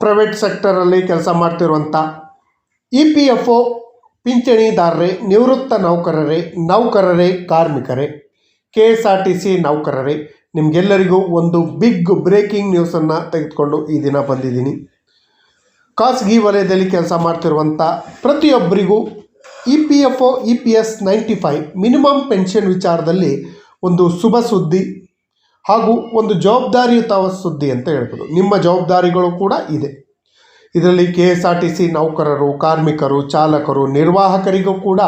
Private ಸೆಕ್ಟರಲ್ಲಿ ಕೆಲಸ ಮಾಡ್ತಿರುವಂಥ ಇ ಪಿ ಎಫ್ ಒ ಪಿಂಚಣಿದಾರರೇ, ನಿವೃತ್ತ ನೌಕರರೇ ನೌಕರರೇ, ಕಾರ್ಮಿಕರೇ K S R T C ನೌಕರರೇ, ನಿಮಗೆಲ್ಲರಿಗೂ ಒಂದು ಬಿಗ್ ಬ್ರೇಕಿಂಗ್ ನ್ಯೂಸನ್ನು ತೆಗೆದುಕೊಂಡು ಈ ದಿನ ಬಂದಿದ್ದೀನಿ. ಖಾಸಗಿ ವಲಯದಲ್ಲಿ ಕೆಲಸ ಮಾಡ್ತಿರುವಂಥ ಪ್ರತಿಯೊಬ್ಬರಿಗೂ E P F O E P S ninety five minimum pension ವಿಚಾರದಲ್ಲಿ ಒಂದು ಶುಭ ಸುದ್ದಿ ಹಾಗೂ ಒಂದು ಜವಾಬ್ದಾರಿಯುತ ಸುದ್ದಿ ಅಂತ ಹೇಳ್ಬೋದು. ನಿಮ್ಮ ಜವಾಬ್ದಾರಿಗಳು ಕೂಡ ಇದೆ. ಇದರಲ್ಲಿ K S R T C ನೌಕರರು, ಕಾರ್ಮಿಕರು, ಚಾಲಕರು, ನಿರ್ವಾಹಕರಿಗೂ ಕೂಡ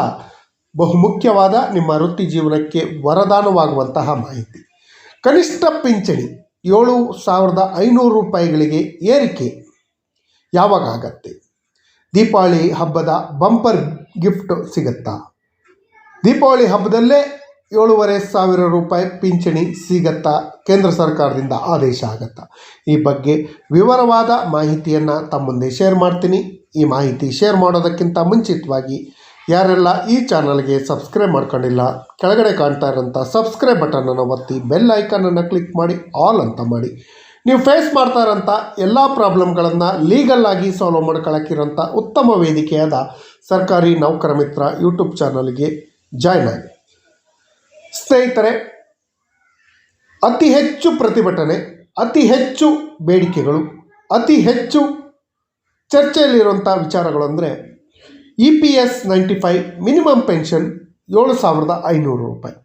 ಬಹುಮುಖ್ಯವಾದ ನಿಮ್ಮ ವೃತ್ತಿ ಜೀವನಕ್ಕೆ ವರದಾನವಾಗುವಂತಹ ಮಾಹಿತಿ. ಕನಿಷ್ಠ ಪಿಂಚಣಿ ಏಳು ಸಾವಿರದ ಐನೂರು ರೂಪಾಯಿಗಳಿಗೆ ಏರಿಕೆ ಯಾವಾಗ ಆಗತ್ತೆ? ದೀಪಾವಳಿ ಹಬ್ಬದ ಬಂಪರ್ ಗಿಫ್ಟ್ ಸಿಗುತ್ತಾ? ದೀಪಾವಳಿ ಹಬ್ಬದಲ್ಲೇ ಏಳೂವರೆ ಸಾವಿರ ರೂಪಾಯಿ ಪಿಂಚಣಿ ಸಿಗತ್ತಾ ಕೇಂದ್ರ ಸರ್ಕಾರದಿಂದ ಆದೇಶ ಆಗತ್ತಾ? ಈ ಬಗ್ಗೆ ವಿವರವಾದ ಮಾಹಿತಿಯನ್ನು ತಮ್ಮ ಮುಂದೆ ಶೇರ್ ಮಾಡ್ತೀನಿ. ಈ ಮಾಹಿತಿ ಶೇರ್ ಮಾಡೋದಕ್ಕಿಂತ ಮುಂಚಿತವಾಗಿ ಯಾರೆಲ್ಲ ಈ ಚಾನಲ್ಗೆ ಸಬ್ಸ್ಕ್ರೈಬ್ ಮಾಡ್ಕೊಂಡಿಲ್ಲ, ಕೆಳಗಡೆ ಕಾಣ್ತಾ ಇರೋಂಥ ಸಬ್ಸ್ಕ್ರೈಬ್ ಬಟನನ್ನು ಒತ್ತಿ ಬೆಲ್ ಐಕಾನನ್ನು ಕ್ಲಿಕ್ ಮಾಡಿ ಆಲ್ ಅಂತ ಮಾಡಿ. ನೀವು ಫೇಸ್ ಮಾಡ್ತಾ ಇರೋಂಥ ಎಲ್ಲ ಪ್ರಾಬ್ಲಮ್ಗಳನ್ನು ಲೀಗಲ್ ಆಗಿ ಸಾಲ್ವ್ ಮಾಡ್ಕೊಳ್ಳೋಕ್ಕಿರೋಂಥ ಉತ್ತಮ ವೇದಿಕೆಯಾದ ಸರ್ಕಾರಿ ನೌಕರ ಮಿತ್ರ ಯೂಟ್ಯೂಬ್ ಚಾನಲ್ಗೆ ಜಾಯ್ನ್ ಆಗಿ. ಸ್ನೇಹಿತರೆ, ಅತಿ ಹೆಚ್ಚು ಪ್ರತಿಭಟನೆ, ಅತಿ ಹೆಚ್ಚು ಬೇಡಿಕೆಗಳು, ಅತಿ ಹೆಚ್ಚು ಚರ್ಚೆಯಲ್ಲಿರುವಂಥ ವಿಚಾರಗಳು ಅಂದರೆ E P S ninety five minimum pension ಏಳು ಸಾವಿರದ ಐನೂರು ರೂಪಾಯಿ.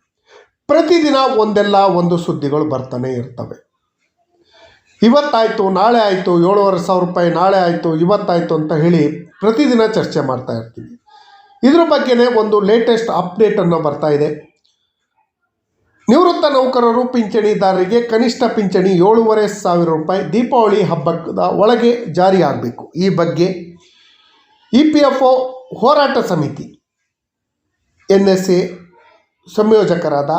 ಪ್ರತಿದಿನ ಒಂದೆಲ್ಲ ಒಂದು ಸುದ್ದಿಗಳು ಬರ್ತಾನೆ ಇರ್ತವೆ. ಇವತ್ತಾಯಿತು, ನಾಳೆ ಆಯಿತು, ಏಳುವರೆ ಸಾವಿರ ರೂಪಾಯಿ ನಾಳೆ ಆಯಿತು, ಇವತ್ತಾಯಿತು ಅಂತ ಹೇಳಿ ಪ್ರತಿದಿನ ಚರ್ಚೆ ಮಾಡ್ತಾ ಇರ್ತೀವಿ. ಇದ್ರ ಬಗ್ಗೆನೇ ಒಂದು ಲೇಟೆಸ್ಟ್ ಅಪ್ಡೇಟನ್ನು ಬರ್ತಾ ಇದೆ. ನಿವೃತ್ತ ನೌಕರರು ಪಿಂಚಣಿದಾರರಿಗೆ ಕನಿಷ್ಠ ಪಿಂಚಣಿ ಏಳೂವರೆ ಸಾವಿರ ರೂಪಾಯಿ ದೀಪಾವಳಿ ಹಬ್ಬದ ಒಳಗೆ ಜಾರಿಯಾಗಬೇಕು. ಈ ಬಗ್ಗೆ ಇ ಪಿ ಎಫ್ ಒ ಹೋರಾಟ ಸಮಿತಿ, ಎನ್ ಎಸ್ ಎ ಸಂಯೋಜಕರಾದ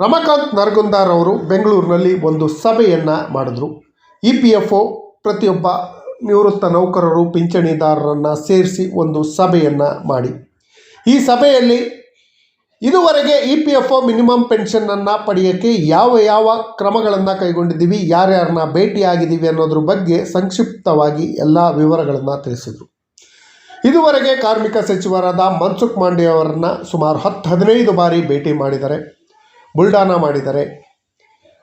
ರಮಾಕಾಂತ್ ನರಗುಂದಾರ್ ಅವರು ಬೆಂಗಳೂರಿನಲ್ಲಿ ಒಂದು ಸಭೆಯನ್ನು ಮಾಡಿದ್ರು. ಇ ಪಿ ಎಫ್ ಒ ಪ್ರತಿಯೊಬ್ಬ ನಿವೃತ್ತ ನೌಕರರು ಪಿಂಚಣಿದಾರರನ್ನು ಸೇರಿಸಿ ಒಂದು ಸಭೆಯನ್ನು ಮಾಡಿ. ಈ ಸಭೆಯಲ್ಲಿ ಇದುವರೆಗೆ E P F O minimum ಪೆನ್ಷನನ್ನು ಪಡೆಯೋಕ್ಕೆ ಯಾವ ಯಾವ ಕ್ರಮಗಳನ್ನು ಕೈಗೊಂಡಿದ್ದೀವಿ, ಯಾರ್ಯಾರನ್ನ ಭೇಟಿಯಾಗಿದ್ದೀವಿ ಅನ್ನೋದ್ರ ಬಗ್ಗೆ ಸಂಕ್ಷಿಪ್ತವಾಗಿ ಎಲ್ಲ ವಿವರಗಳನ್ನು ತಿಳಿಸಿದರು. ಇದುವರೆಗೆ ಕಾರ್ಮಿಕ ಸಚಿವರಾದ ಮನ್ಸುಖ್ ಅವರನ್ನ ಸುಮಾರು ಹತ್ತು ಹದಿನೈದು ಬಾರಿ ಭೇಟಿ ಮಾಡಿದ್ದಾರೆ ಬುಲ್ಡಾನ ಮಾಡಿದ್ದಾರೆ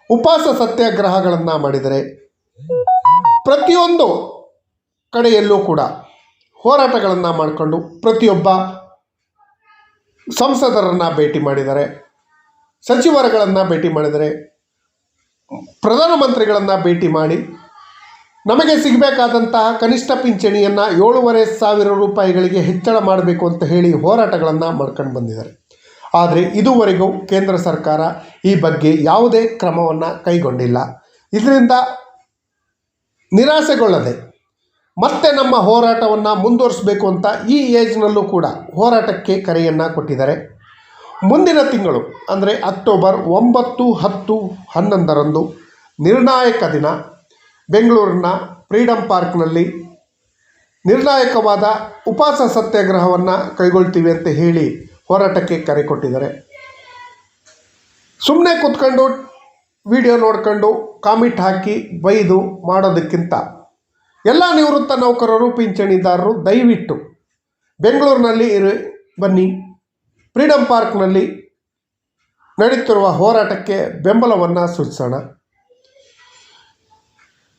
ಉಪವಾಸ ಸತ್ಯಾಗ್ರಹಗಳನ್ನು ಮಾಡಿದರೆ, ಪ್ರತಿಯೊಂದು ಕಡೆಯಲ್ಲೂ ಕೂಡ ಹೋರಾಟಗಳನ್ನು ಮಾಡಿಕೊಂಡು ಪ್ರತಿಯೊಬ್ಬ ಸಂಸದರನ್ನು ಭೇಟಿ ಮಾಡಿದ್ದಾರೆ, ಸಚಿವರುಗಳನ್ನು ಭೇಟಿ ಮಾಡಿದರೆ ಪ್ರಧಾನಮಂತ್ರಿಗಳನ್ನು ಭೇಟಿ ಮಾಡಿ, ನಮಗೆ ಸಿಗಬೇಕಾದಂತಹ ಕನಿಷ್ಠ ಪಿಂಚಣಿಯನ್ನು ಏಳೂವರೆ ಸಾವಿರ ರೂಪಾಯಿಗಳಿಗೆ ಹೆಚ್ಚಳ ಮಾಡಬೇಕು ಅಂತ ಹೇಳಿ ಹೋರಾಟಗಳನ್ನು ಮಾಡ್ಕೊಂಡು ಬಂದಿದ್ದಾರೆ. ಆದರೆ ಇದುವರೆಗೂ ಕೇಂದ್ರ ಸರ್ಕಾರ ಈ ಬಗ್ಗೆ ಯಾವುದೇ ಕ್ರಮವನ್ನು ಕೈಗೊಂಡಿಲ್ಲ. ಇದರಿಂದ ನಿರಾಸೆಗೊಳ್ಳದೆ ಮತ್ತೆ ನಮ್ಮ ಹೋರಾಟವನ್ನು ಮುಂದುವರಿಸಬೇಕು ಅಂತ ಈ ಏಜ್ನಲ್ಲೂ ಕೂಡ ಹೋರಾಟಕ್ಕೆ ಕರೆಯನ್ನು ಕೊಟ್ಟಿದ್ದಾರೆ. ಮುಂದಿನ ತಿಂಗಳು, ಅಂದರೆ ಅಕ್ಟೋಬರ್ ಒಂಬತ್ತು, ಹತ್ತು, ಹನ್ನೊಂದರಂದು ನಿರ್ಣಾಯಕ ದಿನ. ಬೆಂಗಳೂರಿನ ಫ್ರೀಡಮ್ ಪಾರ್ಕ್ನಲ್ಲಿ ನಿರ್ಣಾಯಕವಾದ ಉಪವಾಸ ಸತ್ಯಾಗ್ರಹವನ್ನು ಕೈಗೊಳ್ತೀವಿ ಅಂತ ಹೇಳಿ ಹೋರಾಟಕ್ಕೆ ಕರೆ ಕೊಟ್ಟಿದ್ದಾರೆ. ಸುಮ್ಮನೆ ಕೂತ್ಕೊಂಡು ವಿಡಿಯೋ ನೋಡ್ಕೊಂಡು ಕಾಮಿಟ್ ಹಾಕಿ ಬೈದು ಮಾಡೋದಕ್ಕಿಂತ ಎಲ್ಲ ನಿವೃತ್ತ ನೌಕರರು, ಪಿಂಚಣಿದಾರರು, ದಯವಿಟ್ಟು ಬೆಂಗಳೂರಿನಲ್ಲಿ ಇರಿ, ಬನ್ನಿ. ಫ್ರೀಡಮ್ ಪಾರ್ಕ್ನಲ್ಲಿ ನಡೆಯುತ್ತಿರುವ ಹೋರಾಟಕ್ಕೆ ಬೆಂಬಲವನ್ನು ಸೂಚಿಸೋಣ.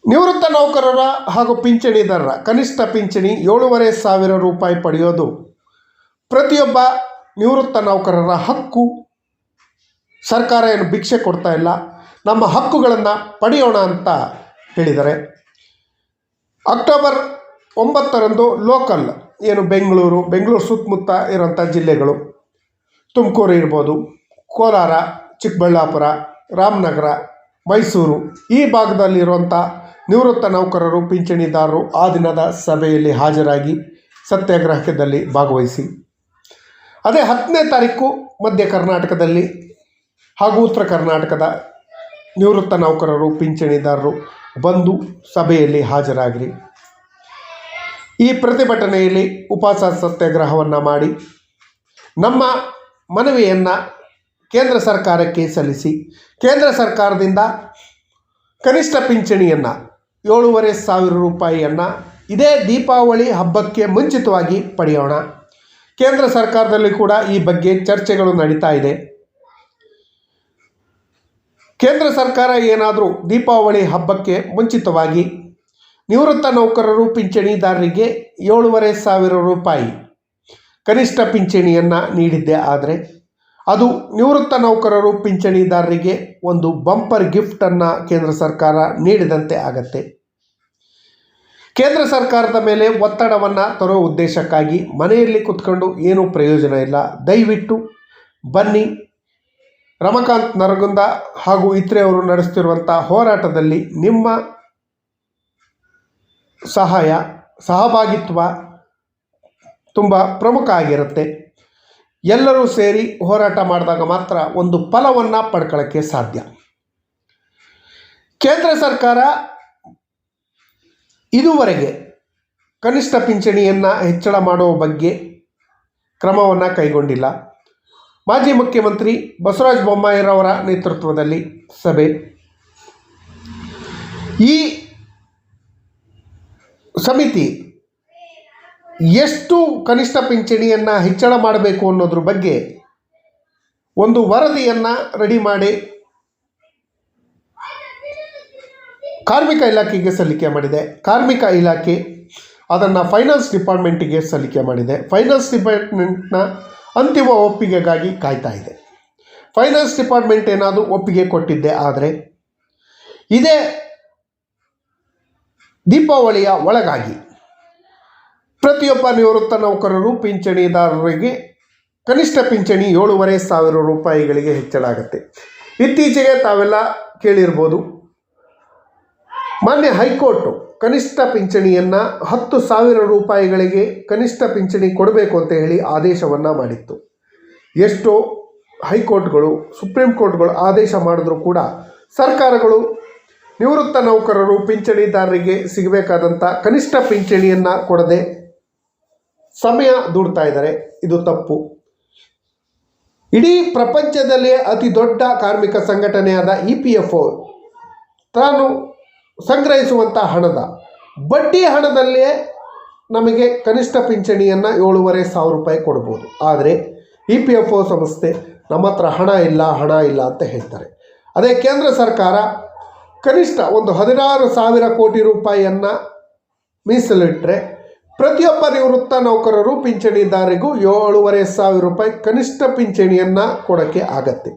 ನಿವೃತ್ತ ನೌಕರರ ಹಾಗೂ ಪಿಂಚಣಿದಾರರ ಕನಿಷ್ಠ ಪಿಂಚಣಿ ಏಳೂವರೆ ಸಾವಿರ ರೂಪಾಯಿ ಪಡೆಯೋದು ಪ್ರತಿಯೊಬ್ಬ ನಿವೃತ್ತ ನೌಕರರ ಹಕ್ಕು. ಸರ್ಕಾರ ಏನು ಭಿಕ್ಷೆ ಕೊಡ್ತಾ ಇಲ್ಲ, ನಮ್ಮ ಹಕ್ಕುಗಳನ್ನು ಪಡೆಯೋಣ ಅಂತ ಹೇಳಿದ್ದಾರೆ. ಅಕ್ಟೋಬರ್ ಒಂಬತ್ತರಂದು ಲೋಕಲ್, ಏನು ಬೆಂಗಳೂರು ಬೆಂಗಳೂರು ಸುತ್ತಮುತ್ತ ಇರೋಂಥ ಜಿಲ್ಲೆಗಳು. ತುಮಕೂರು ಇರ್ಬೋದು, ಕೋಲಾರ, ಚಿಕ್ಕಬಳ್ಳಾಪುರ, ರಾಮನಗರ, ಮೈಸೂರು, ಈ ಭಾಗದಲ್ಲಿರುವಂಥ ನಿವೃತ್ತ ನೌಕರರು, ಪಿಂಚಣಿದಾರರು ಆ ದಿನದ ಸಭೆಯಲ್ಲಿ ಹಾಜರಾಗಿ ಸತ್ಯಾಗ್ರಹದಲ್ಲಿ ಭಾಗವಹಿಸಿ. ಅದೇ ಹತ್ತನೇ ತಾರೀಕು ಮಧ್ಯ ಕರ್ನಾಟಕದಲ್ಲಿ ಹಾಗೂ ಉತ್ತರ ಕರ್ನಾಟಕದ ನಿವೃತ್ತ ನೌಕರರು, ಪಿಂಚಣಿದಾರರು ಬಂದು ಸಭೆಯಲ್ಲಿ ಹಾಜರಾಗಿರಿ. ಈ ಪ್ರತಿಭಟನೆಯಲ್ಲಿ ಉಪವಾಸ ಸತ್ಯಾಗ್ರಹವನ್ನು ಮಾಡಿ ನಮ್ಮ ಮನವಿಯನ್ನು ಕೇಂದ್ರ ಸರ್ಕಾರಕ್ಕೆ ಸಲ್ಲಿಸಿ, ಕೇಂದ್ರ ಸರ್ಕಾರದಿಂದ ಕನಿಷ್ಠ ಪಿಂಚಣಿಯನ್ನು ಏಳೂವರೆ ಸಾವಿರ ರೂಪಾಯಿಯನ್ನು ಇದೇ ದೀಪಾವಳಿ ಹಬ್ಬಕ್ಕೆ ಮುಂಚಿತವಾಗಿ ಪಡೆಯೋಣ. ಕೇಂದ್ರ ಸರ್ಕಾರದಲ್ಲಿ ಕೂಡ ಈ ಬಗ್ಗೆ ಚರ್ಚೆಗಳು ನಡೀತಾ ಇದೆ. ಕೇಂದ್ರ ಸರ್ಕಾರ ಏನಾದರೂ ದೀಪಾವಳಿ ಹಬ್ಬಕ್ಕೆ ಮುಂಚಿತವಾಗಿ ನಿವೃತ್ತ ನೌಕರರು ಪಿಂಚಣಿದಾರರಿಗೆ ಏಳೂವರೆ ಸಾವಿರ ರೂಪಾಯಿ ಕನಿಷ್ಠ ಪಿಂಚಣಿಯನ್ನು ನೀಡಿದ್ದೆ ಆದರೆ ಅದು ನಿವೃತ್ತ ನೌಕರರು ಪಿಂಚಣಿದಾರರಿಗೆ ಒಂದು ಬಂಪರ್ ಗಿಫ್ಟನ್ನು ಕೇಂದ್ರ ಸರ್ಕಾರ ನೀಡಿದಂತೆ ಆಗತ್ತೆ. ಕೇಂದ್ರ ಸರ್ಕಾರದ ಮೇಲೆ ಒತ್ತಡವನ್ನು ತರೋ ಉದ್ದೇಶಕ್ಕಾಗಿ ಮನೆಯಲ್ಲಿ ಕುತ್ಕೊಂಡು ಏನೂ ಪ್ರಯೋಜನ ಇಲ್ಲ. ದಯವಿಟ್ಟು ಬನ್ನಿ ರಮಕಾಂತ್ ನರಗುಂದ ಹಾಗೂ ಇತ್ರೆಯವರು ನಡೆಸ್ತಿರುವಂಥ ಹೋರಾಟದಲ್ಲಿ ನಿಮ್ಮ ಸಹಾಯ, ಸಹಭಾಗಿತ್ವ ತುಂಬ ಪ್ರಮುಖ ಆಗಿರುತ್ತೆ. ಎಲ್ಲರೂ ಸೇರಿ ಹೋರಾಟ ಮಾಡಿದಾಗ ಮಾತ್ರ ಒಂದು ಫಲವನ್ನು ಪಡ್ಕೊಳ್ಳೋಕ್ಕೆ ಸಾಧ್ಯ. ಕೇಂದ್ರ ಸರ್ಕಾರ ಇದುವರೆಗೆ ಕನಿಷ್ಠ ಪಿಂಚಣಿಯನ್ನು ಹೆಚ್ಚಳ ಮಾಡುವ ಬಗ್ಗೆ ಕ್ರಮವನ್ನು ಕೈಗೊಂಡಿಲ್ಲ. ಮಾಜಿ ಮುಖ್ಯಮಂತ್ರಿ ಬಸವರಾಜ ಬೊಮ್ಮಾಯಿರವರ ನೇತೃತ್ವದಲ್ಲಿ ಸಭೆ. ಈ ಸಮಿತಿ ಎಷ್ಟು ಕನಿಷ್ಠ ಪಿಂಚಣಿಯನ್ನು ಹೆಚ್ಚಳ ಮಾಡಬೇಕು ಅನ್ನೋದ್ರ ಬಗ್ಗೆ ಒಂದು ವರದಿಯನ್ನು ರೆಡಿ ಮಾಡಿ ಕಾರ್ಮಿಕ ಇಲಾಖೆಗೆ ಸಲ್ಲಿಕೆ ಮಾಡಿದೆ. ಕಾರ್ಮಿಕ ಇಲಾಖೆ ಅದನ್ನು ಫೈನಾನ್ಸ್ ಡಿಪಾರ್ಟ್ಮೆಂಟಿಗೆ ಸಲ್ಲಿಕೆ ಮಾಡಿದೆ. ಫೈನಾನ್ಸ್ ಡಿಪಾರ್ಟ್ಮೆಂಟ್ನ ಅಂತಿಮ ಒಪ್ಪಿಗೆಗಾಗಿ ಕಾಯ್ತಾ ಇದೆ. ಫೈನಾನ್ಸ್ ಡಿಪಾರ್ಟ್ಮೆಂಟ್ ಏನಾದರೂ ಒಪ್ಪಿಗೆ ಕೊಟ್ಟಿದ್ದೆ ಆದರೆ ಇದೇ ದೀಪಾವಳಿಯ ಒಳಗಾಗಿ ಪ್ರತಿಯೊಬ್ಬ ನಿವೃತ್ತ ನೌಕರರು, ಪಿಂಚಣಿದಾರರಿಗೆ ಕನಿಷ್ಠ ಪಿಂಚಣಿ ಏಳೂವರೆ ಸಾವಿರ ರೂಪಾಯಿಗಳಿಗೆ ಹೆಚ್ಚಳ ಆಗುತ್ತೆ. ಇತ್ತೀಚೆಗೆ ತಾವೆಲ್ಲ ಕೇಳಿರ್ಬೋದು ಮಾನ್ಯ ಹೈಕೋರ್ಟು ಕನಿಷ್ಠ ಪಿಂಚಣಿಯನ್ನು ಹತ್ತು ಸಾವಿರ ರೂಪಾಯಿಗಳಿಗೆ ಕನಿಷ್ಠ ಪಿಂಚಣಿ ಕೊಡಬೇಕು ಅಂತ ಹೇಳಿ ಆದೇಶವನ್ನು ಮಾಡಿತ್ತು. ಎಷ್ಟೋ ಹೈಕೋರ್ಟ್ಗಳು, ಸುಪ್ರೀಂ ಕೋರ್ಟ್ಗಳು ಆದೇಶ ಮಾಡಿದ್ರು ಕೂಡ ಸರ್ಕಾರಗಳು ನಿವೃತ್ತ ನೌಕರರು, ಪಿಂಚಣಿದಾರರಿಗೆ ಸಿಗಬೇಕಾದಂಥ ಕನಿಷ್ಠ ಪಿಂಚಣಿಯನ್ನು ಕೊಡದೆ ಸಮಯ ದೂಡ್ತಾ ಇದ್ದಾರೆ. ಇದು ತಪ್ಪು. ಇಡೀ ಪ್ರಪಂಚದಲ್ಲೇ ಅತಿ ದೊಡ್ಡ ಕಾರ್ಮಿಕ ಸಂಘಟನೆಯಾದ ಇ ಪಿ ಎಫ್ ಒ ತಾನು ಸಂಗ್ರಹಿಸುವಂಥ ಹಣದ. ಬಡ್ಡಿ ಹಣದಲ್ಲೇ ನಮಗೆ ಕನಿಷ್ಠ ಪಿಂಚಣಿಯನ್ನು ಏಳೂವರೆ ಸಾವಿರ ರೂಪಾಯಿ ಕೊಡ್ಬೋದು. ಆದರೆ ಇ ಪಿ ಎಫ್ ಒ ಸಂಸ್ಥೆ ನಮ್ಮ ಹತ್ರ ಹಣ ಇಲ್ಲ ಹಣ ಇಲ್ಲ ಅಂತ ಹೇಳ್ತಾರೆ. ಅದೇ ಕೇಂದ್ರ ಸರ್ಕಾರ ಕನಿಷ್ಠ ಒಂದು ಹದಿನಾರು ಸಾವಿರ ಕೋಟಿ ರೂಪಾಯಿಯನ್ನು ಮೀಸಲಿಟ್ಟರೆ ಪ್ರತಿಯೊಬ್ಬ ನಿವೃತ್ತ ನೌಕರರು ಪಿಂಚಣಿದಾರರಿಗೂ ಏಳೂವರೆ ಸಾವಿರ ರೂಪಾಯಿ ಕನಿಷ್ಠ ಪಿಂಚಣಿಯನ್ನು ಕೊಡೋಕ್ಕೆ ಆಗತ್ತೆ.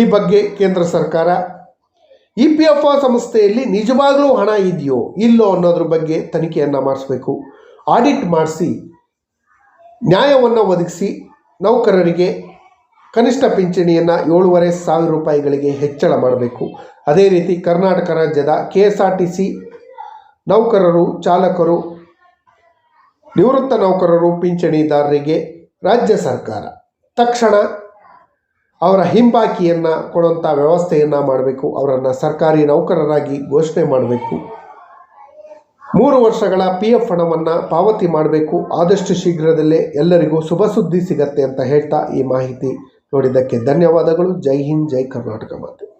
ಈ ಬಗ್ಗೆ ಕೇಂದ್ರ ಸರ್ಕಾರ ಇ ಪಿ ಎಫ್ ಒ ಸಂಸ್ಥೆಯಲ್ಲಿ ನಿಜವಾಗಲೂ ಹಣ ಇದೆಯೋ ಇಲ್ಲೋ ಅನ್ನೋದ್ರ ಬಗ್ಗೆ ತನಿಖೆಯನ್ನು ಮಾಡಿಸ್ಬೇಕು. ಆಡಿಟ್ ಮಾಡಿಸಿ, ನ್ಯಾಯವನ್ನು ಒದಗಿಸಿ, ನೌಕರರಿಗೆ ಕನಿಷ್ಠ ಪಿಂಚಣಿಯನ್ನು ಏಳುವರೆ ಸಾವಿರ ರೂಪಾಯಿಗಳಿಗೆ ಹೆಚ್ಚಳ ಮಾಡಬೇಕು. ಅದೇ ರೀತಿ ಕರ್ನಾಟಕ ರಾಜ್ಯದ K S R T C ನೌಕರರು, ಚಾಲಕರು, ನಿವೃತ್ತ ನೌಕರರು, ಪಿಂಚಣಿದಾರರಿಗೆ ರಾಜ್ಯ ಸರ್ಕಾರ ತಕ್ಷಣ ಅವರ ಹಿಂಬಾಕಿಯನ್ನು ಕೊಡುವಂಥ ವ್ಯವಸ್ಥೆಯನ್ನು ಮಾಡಬೇಕು, ಅವರನ್ನು ಸರ್ಕಾರಿ ನೌಕರರಾಗಿ ಘೋಷಣೆ ಮಾಡಬೇಕು. ಮೂರು ವರ್ಷಗಳ ಪಿ ಎಫ್ ಹಣವನ್ನು ಪಾವತಿ ಮಾಡಬೇಕು. ಆದಷ್ಟು ಶೀಘ್ರದಲ್ಲೇ ಎಲ್ಲರಿಗೂ ಶುಭ ಸುದ್ದಿ ಸಿಗತ್ತೆ ಅಂತ ಹೇಳ್ತಾ ಈ ಮಾಹಿತಿ ನೋಡಿದ್ದಕ್ಕೆ ಧನ್ಯವಾದಗಳು. ಜೈ ಹಿಂದ್, ಜೈ ಕರ್ನಾಟಕ ಮಾತೆ.